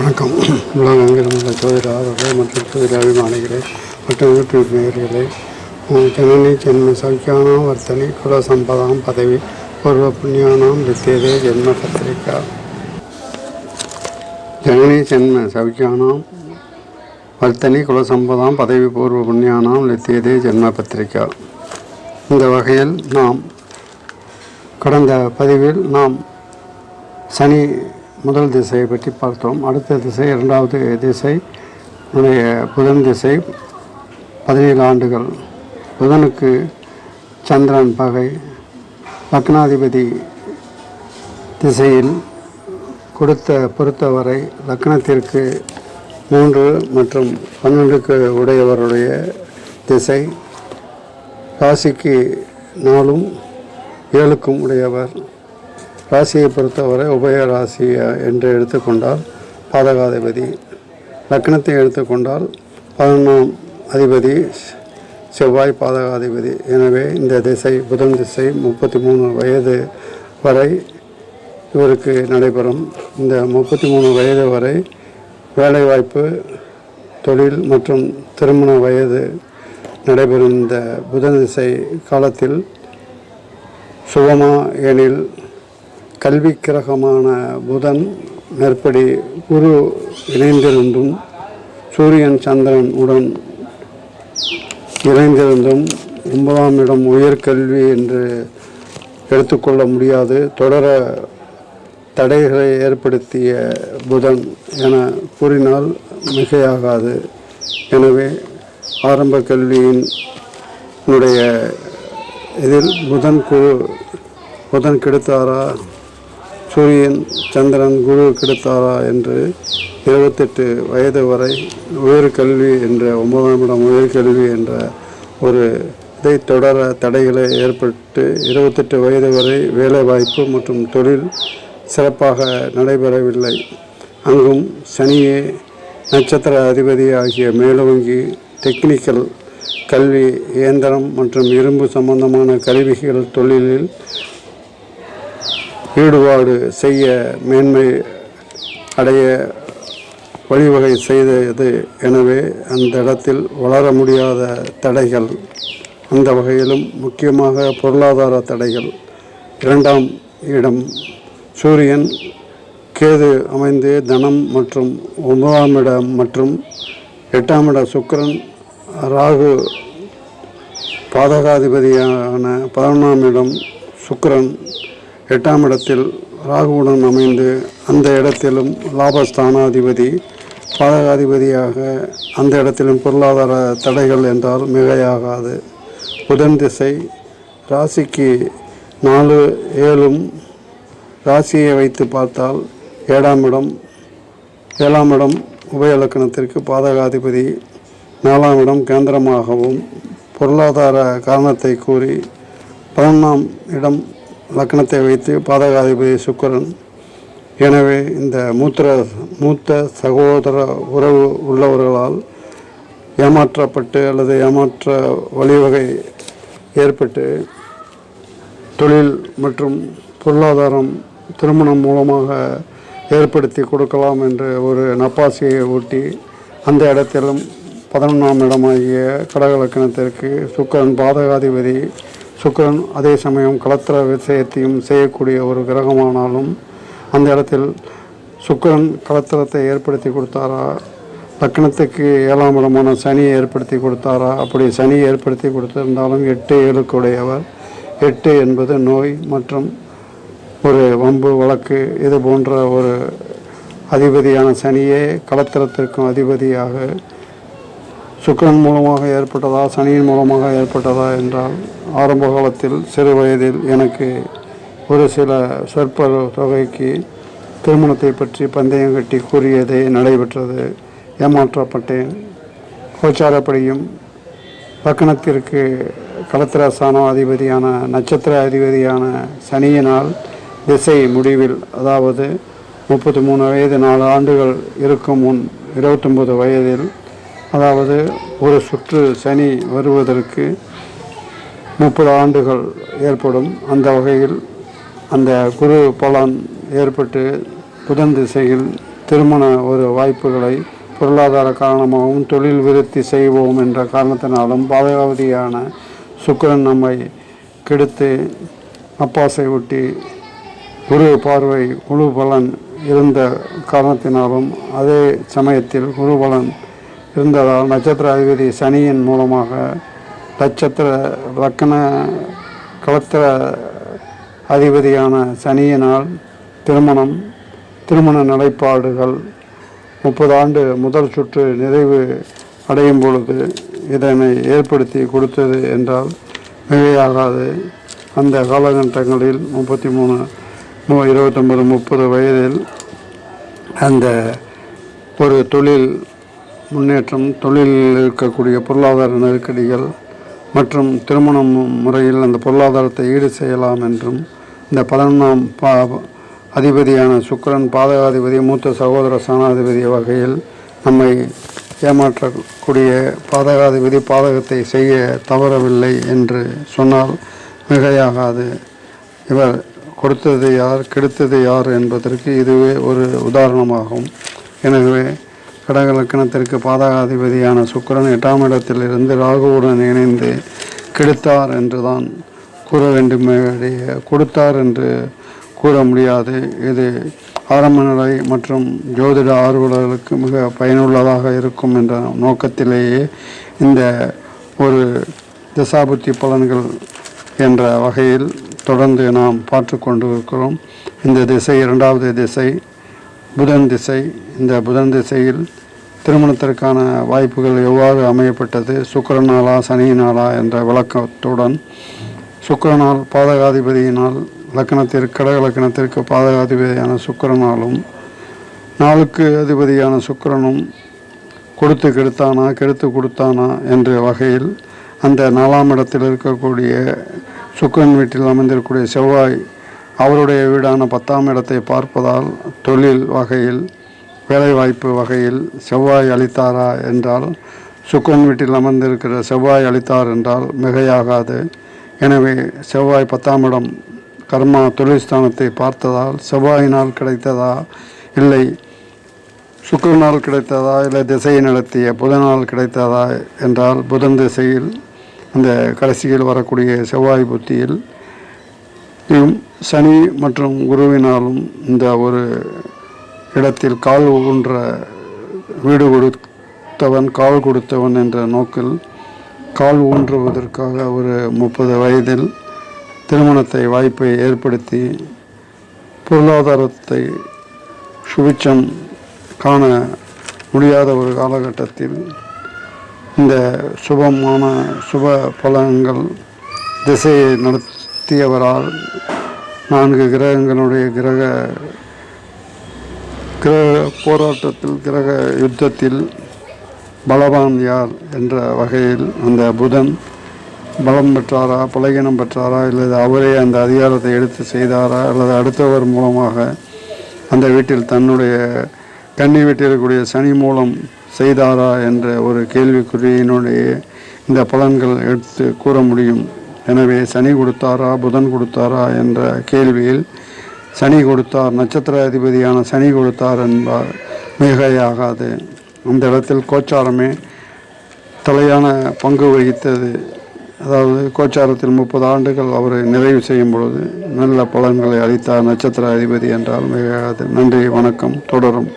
வணக்கம். உலகெங்கிலும் உள்ள ஜோதிடாரர்களே மற்றும் ஜோதிட அபிமானிகளே மற்றும் யூடியூப் நேயர்களே ஜனனி ஜென்ம சௌக்கியானாம் வர்த்தனை குல சம்பதாம் பதவி பூர்வ புண்ணியானாம் வித்தியதே ஜென்ம பத்திரிகா. ஜனனி ஜென்ம சௌக்கியானாம் வர்த்தனி குல சம்பதம் பதவி பூர்வ புண்ணியானாம் லித்தியதே ஜென்ம பத்திரிகா. இந்த வகையில் நாம் கடந்த பதிவில் நாம் சனி முதல் திசையை பற்றி பார்த்தோம். அடுத்த திசை இரண்டாவது திசை உடைய புதன் திசை பதினேழு ஆண்டுகள். புதனுக்கு சந்திரன் பகை. லக்னாதிபதி திசையில் கொடுத்த பொறுத்தவரை லக்னத்திற்கு மூன்று மற்றும் பன்னெண்டுக்கு உடையவருடைய திசை ராசிக்கு நாலும் ஏழுக்கும் உடையவர். ராசியை பொறுத்தவரை உபய ராசி என்று எடுத்துக்கொண்டால் பாதகாதிபதி. லக்னத்தை எடுத்துக்கொண்டால் பதினொன்றாம் அதிபதி செவ்வாய் பாதகாதிபதி. எனவே இந்த திசை புதன் திசை முப்பத்தி மூணு வயது வரை இவருக்கு நடைபெறும். இந்த முப்பத்தி மூணு வயது வரை வேலைவாய்ப்பு தொழில் மற்றும் திருமண வயது நடைபெறும். இந்த புதன் திசை காலத்தில் சுகமா எனில் கல்வி கிரகமான புதன் மேற்படி குரு இணைந்திருந்தும் சூரியன் சந்திரன் உடன் இணைந்திருந்தும் ஒன்பதாம் இடம் உயர்கல்வி என்று எடுத்துக்கொள்ள முடியாது. தொடர தடைகளை ஏற்படுத்திய புதன் என கூறினால் மிகையாகாது. எனவே ஆரம்ப கல்வியின் உடைய இதில் புதன் குரு புதன் கெடுத்தாரா? சூரியன் சந்திரன் குரு கெடுத்தாரா என்று இருபத்தெட்டு வயது வரை உயர்கல்வி என்ற ஒன்பதாம் இடம் உயர்கல்வி என்ற ஒரு இதை தொடர தடைகளை ஏற்பட்டு இருபத்தெட்டு வயது வரை வேலைவாய்ப்பு மற்றும் தொழில் சிறப்பாக நடைபெறவில்லை. அங்கும் சனியே நட்சத்திர அதிபதி ஆகிய மேலோங்கி டெக்னிக்கல் கல்வி இயந்திரம் மற்றும் இரும்பு சம்பந்தமான கருவிகள் தொழிலில் ஈடுபாடு செய்ய மேன்மை அடைய வழிவகை செய்தது. எனவே அந்த இடத்தில் வளர முடியாத தடைகள் அந்த வகையிலும் முக்கியமாக பொருளாதார தடைகள். இரண்டாம் இடம் சூரியன் கேது அமைந்து தனம் மற்றும் ஒன்பதாம் இடம் மற்றும் எட்டாம் இட சுக்கரன் ராகு பாதகாதிபதியான பதினொன்றாம் இடம் சுக்கரன் எட்டாம் இடத்தில் ராகுவுடன் அமைந்து அந்த இடத்திலும் லாபஸ்தானாதிபதி பாதகாதிபதியாக அந்த இடத்திலும் பொருளாதார தடைகள் என்றால் மிகையாகாது. புதன் திசை ராசிக்கு நாலு ஏழும் ராசியை வைத்து பார்த்தால் ஏழாம் இடம் ஏழாம் இடம் உபயலக்கணத்திற்கு பாதகாதிபதி நாலாம் இடம் கேந்திரமாகவும் பொருளாதார காரணத்தை கூறி பதினொன்றாம் இடம் லக்னத்தை வைத்து பாதகாதிபதி சுக்கரன். எனவே இந்த மூத்திர மூத்த சகோதர உறவு உள்ளவர்களால் ஏமாற்றப்பட்டு அல்லது ஏமாற்ற வழிவகை ஏற்பட்டு தொழில் மற்றும் பொருளாதாரம் திருமணம் மூலமாக ஏற்படுத்தி கொடுக்கலாம் என்று ஒரு நப்பாசியை ஊட்டி அந்த இடத்திலும் பதினொன்றாம் இடமாகிய கடகலக்கணத்திற்கு சுக்கரன் பாதகாதிபதி சுக்கரன் அதே சமயம் கலத்திர விஷயத்தையும் செய்யக்கூடிய ஒரு கிரகமானாலும் அந்த இடத்தில் சுக்கரன் கலத்திரத்தை ஏற்படுத்தி கொடுத்தாரா? லக்னத்துக்கு ஏழாம் இடமான சனியை ஏற்படுத்தி கொடுத்தாரா? அப்படி சனியை ஏற்படுத்தி கொடுத்திருந்தாலும் எட்டு ஏழுக்குடையவர். எட்டு என்பது நோய் மற்றும் ஒரு வம்பு வழக்கு இது போன்ற ஒரு அதிபதியான சனியே கலத்திரத்திற்கும் அதிபதியாக சுக்கரன் மூலமாக ஏற்பட்டதா சனியின் மூலமாக ஏற்பட்டதா என்றால் ஆரம்ப காலத்தில் சிறு வயதில் எனக்கு ஒரு சில சொற்ப தொகைக்கு திருமணத்தை பற்றி பந்தயம் கட்டி கூறியதே நடைபெற்றது. ஏமாற்றப்பட்டேன். கோச்சாரப்படியும் பக்கணத்திற்கு கலத்திரஸ்தான அதிபதியான நட்சத்திர அதிபதியான சனியினால் திசை முடிவில் அதாவது முப்பத்தி மூணு வயது நாலு ஆண்டுகள் இருக்கும் முன் இருபத்தொம்பது வயதில் அதாவது ஒரு சுற்று சனி வருவதற்கு முப்பது ஆண்டுகள் ஏற்படும். அந்த வகையில் அந்த குரு பலன் ஏற்பட்டு புதன் திசையில் திருமண ஒரு வாய்ப்புகளை பொருளாதார காரணமாகவும் தொழில் விருத்தி செய்வோம் என்ற காரணத்தினாலும் பாதகாவதியான சுக்கரன் நம்மை கெடுத்து அப்பாசை ஒட்டி குரு பார்வை குழு பலன் இருந்த காரணத்தினாலும் அதே சமயத்தில் குரு பலன் இருந்ததால் நட்சத்திர அதிபதி சனியின் மூலமாக நட்சத்திர லக்கண கலத்திர அதிபதியான சனியினால் திருமணம் திருமண நிலைப்பாடுகள் முப்பது ஆண்டு முதல் சுற்று நிறைவு அடையும் பொழுது இதனை ஏற்படுத்தி கொடுத்தது என்றால் மிகையாகாது. அந்த காலகட்டங்களில் முப்பத்தி மூணு மு- முப்பது வயதில் அந்த ஒரு தொழில் முன்னேற்றம் தொழிலில் இருக்கக்கூடிய பொருளாதார நெருக்கடிகள் மற்றும் திருமணம் முறையில் அந்த பொருளாதாரத்தை ஈடு செய்யலாம் என்றும் இந்த பதினொன்றாம் பா அதிபதியான சுக்கரன் பாதகாதிபதி மூத்த சகோதர சாணாதிபதி வகையில் நம்மை ஏமாற்றக்கூடிய பாதகாதிபதி பாதகத்தை செய்ய தவறவில்லை என்று சொன்னால் மிகையாகாது. இவர் கொடுத்தது யார் கெடுத்தது யார் என்பதற்கு இதுவே ஒரு உதாரணமாகும். எனவே கடக லக்கணத்திற்கு பாதகாதிபதியான சுக்கரன் எட்டாம் இடத்திலிருந்து ராகுவுடன் இணைந்து கெடுத்தார் என்றுதான் கூற வேண்டுமே கொடுத்தார் என்று கூற முடியாது. இது ஆரம்ப நிலை மற்றும் ஜோதிட ஆர்வலர்களுக்கு மிக பயனுள்ளதாக இருக்கும் என்ற நோக்கத்திலேயே இந்த ஒரு திசாபுத்தி பலன்கள் என்ற வகையில் தொடர்ந்து நாம் பார்த்து கொண்டு இருக்கிறோம் இந்த திசை இரண்டாவது திசை புதன் திசை. இந்த புதன் திசையில் திருமணத்திற்கான வாய்ப்புகள் எவ்வாறு அமையப்பட்டது? சுக்கிரனாலா சனியினாலா என்ற விளக்கத்துடன் சுக்கரநாள் பாதகாதிபதியினால் லக்கணத்திற்கு கடக லக்கணத்திற்கு பாதகாதிபதியான சுக்கிரனாலும் நாளுக்கு அதிபதியான சுக்கரனும் கொடுத்து கெடுத்தானா கெடுத்து கொடுத்தானா என்ற வகையில் அந்த நாலாம் இடத்தில் இருக்கக்கூடிய சுக்கிரன் வீட்டில் அமைந்திருக்கக்கூடிய செவ்வாய் அவருடைய வீடான பத்தாம் இடத்தை பார்ப்பதால் தொழில் வகையில் வேலைவாய்ப்பு வகையில் செவ்வாய் அளித்தாரா என்றால் சுக்கன் வீட்டில் அமர்ந்திருக்கிற செவ்வாய் அளித்தார் என்றால் மிகையாகாது. எனவே செவ்வாய் பத்தாம் இடம் கர்மா தொழில்ஸ்தானத்தை பார்த்ததால் செவ்வாயினால் கிடைத்ததா இல்லை சுக்கரனால் கிடைத்ததா இல்லை திசையை நடத்திய புதனால் கிடைத்ததா என்றால் புதன் திசையில் அந்த கடைசியில் வரக்கூடிய செவ்வாய் புத்தியில் இம் சனி மற்றும் குருவினாலும் இந்த ஒரு இடத்தில் கால் ஊன்ற வீடு கொடுத்தவன் கால் கொடுத்தவன் என்ற நோக்கில் கால் ஊன்றுவதற்காக ஒரு முப்பது வயதில் திருமணத்தை வாய்ப்பை ஏற்படுத்தி பொருளாதாரத்தை சுபிச்சம் காண முடியாத ஒரு காலகட்டத்தில் இந்த சுபமான சுப பலன்கள் திசையை நடத்தியவரால் நான்கு கிரகங்களுடைய கிரக கிரக போராட்டத்தில் கிரக யுத்தத்தில் பலவான் யார் என்ற வகையில் அந்த புதன் பலம் பெற்றாரா பலகீனம் பெற்றாரா அல்லது அவரே அந்த அதிகாரத்தை எடுத்து செய்தாரா அல்லது அடுத்தவர் மூலமாக அந்த வீட்டில் தன்னுடைய கன்னி வீட்டில் இருக்கக்கூடிய சனி மூலம் செய்தாரா என்ற ஒரு கேள்விக்குறியினுடைய இந்த பலன்கள் எடுத்து கூற முடியும். எனவே சனி கொடுத்தாரா புதன் கொடுத்தாரா என்ற கேள்வியில் சனி கொடுத்தார் நட்சத்திர அதிபதியான சனி கொடுத்தார் என்பார் மிகையாகாது. அந்த இடத்தில் கோச்சாரமே தலையான பங்கு வகித்தது. அதாவது கோச்சாரத்தில் முப்பது ஆண்டுகள் அவர் நிறைவு செய்யும் பொழுது நல்ல பலன்களை அளித்தார் நட்சத்திர அதிபதி என்றால் மிகையாகாது. நன்றி வணக்கம் தொடரும்.